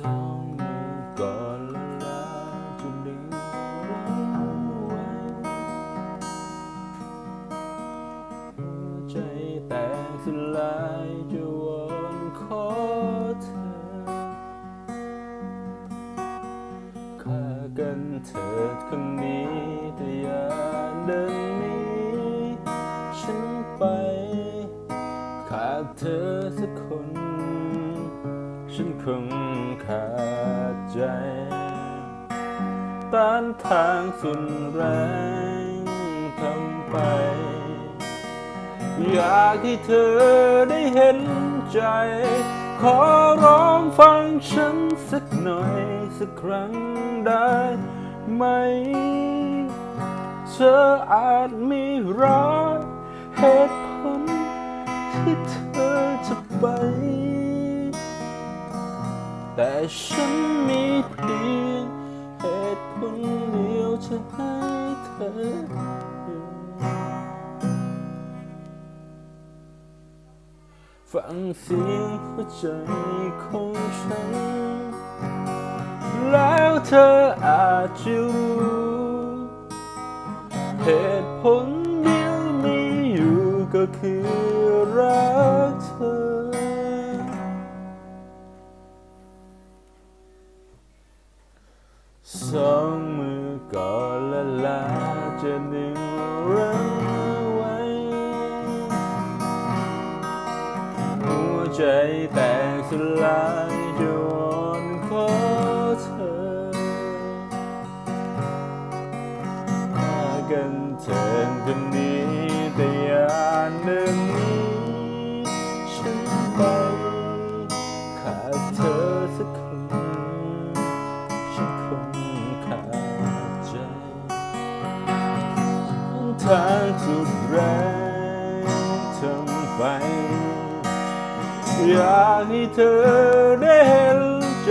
สองมืกอนละลาจะดึงรัไว้หัวใจแตกสลายจะวนขอเธอฆ่ากันเถิคำนี้แต่อย่าเดินนีฉันไปขาดเธอสักคน ฉันคงขาดใจ ต้านทางสุดแรงทำไป อยากให้เธอได้เห็นใจ ขอร้องฟังฉันสักหน่อย สักครั้งได้ไหม เธออาจมีรอยเหตุผลที่เธอ ฉันมีเพียงเหตุผลเดียวจะให้เธออยู่ฟังเสียงหัวใจของฉัน แล้วเธออาจจะรู้เหตุผลเดียวมีอยู่ก็คือรัก สองมือก่อละลาจะนึ่งรังไว้ หัวใจแตกสลายจะวอนขอเธอพากันเถินกันนี้ ทางสุดแรงทำไป อยากให้เธอได้เห็นใจ